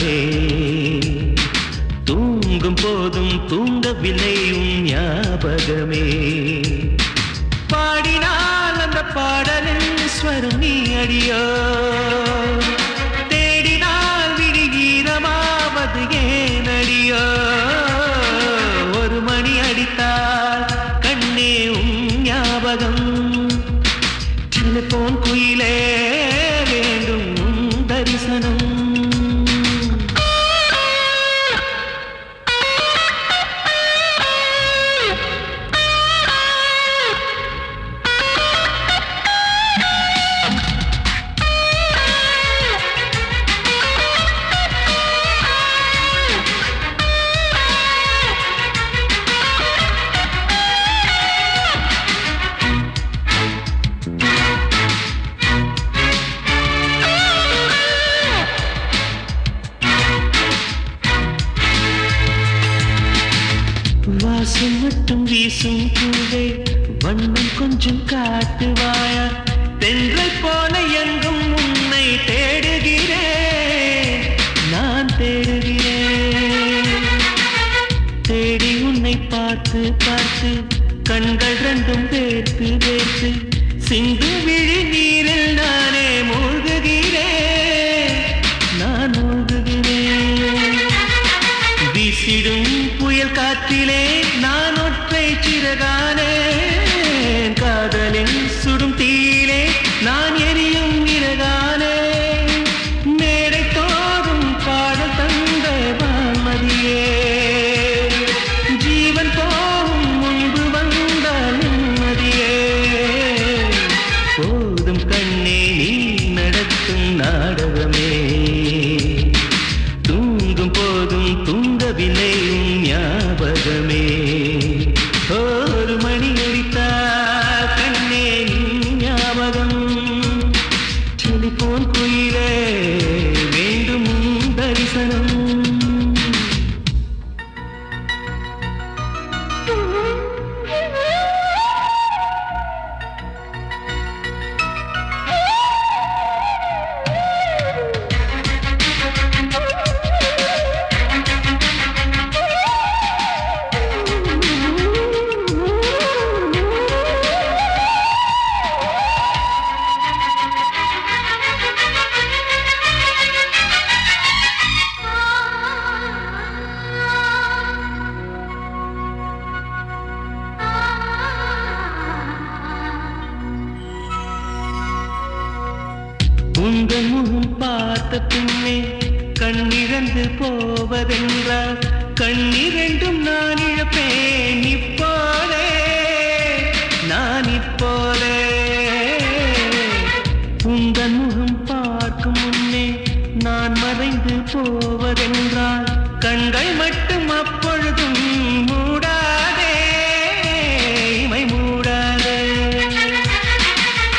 நாடகமே தூங்கும் போதும் தூங்கவில்லை உன் ஞாபகமே. பாடினால் அந்த பாடலின் ஸ்வரம் நீ அடியோ. தேடினால் விடுகீரமாவது ஏன் அடியோ. ஒரு மணி அடித்தால் கண்ணே உன் ஞாபகம். சின்ன போன் குயிலே வேண்டும் தரிசனம். வீசும் பூவே வண்ணம் கொஞ்சம் காட்டுவாயா தென்றல் போல எங்கும் உன்னை தேடுகிறேன். நான் தேடுகிறேன். தேடி உன்னை பார்த்து பார்த்து கண்கள் ரெண்டும் வேர்த்து வேர்த்து சிந்து விழி நீரில் நானே மூழ்குகிறேன். நான் மூழ்குகிறேன். வீசிடும் புயல் காத்திலே நான் ஒற்றை சிறகானே காதலின் சுடும் தீயிலே நான் எரியும் இறகானே. மேடை தோறும் பாடல் தந்த வான்மதியே. ஜீவன் போகும் முன்பு வந்த நிம்மதியே. போதும் கண்ணே நீ நடத்தும் நாடகமே. தூங்கும் போதும் தூங்கவில்லை. உங்கள் முகம் பார்த்த பின்னே கண்ணிழந்து போவதென்றால் கண்ணிரண்டும் நான் இழப்பேன் இப்போதே நான் இப்போதே. உங்கள் முகம் பார்க்கும் முன்னே நான் மறைந்து போவதென்றால் கண்கள் மட்டும் அப்பொழுதும் மூடாதே இமை மூடாதே.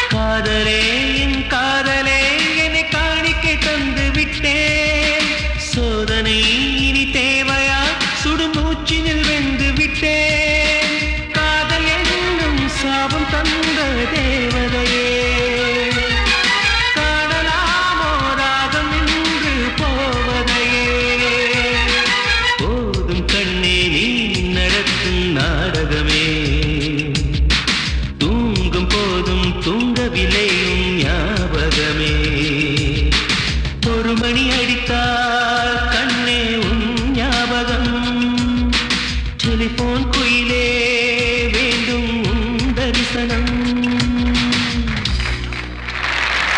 காதலே உறவிலையும் ஞாபகமே. ஒரு மணி அடித்தால் கண்ணே உன் ஞாபகம். டெலிபோன் குயிலே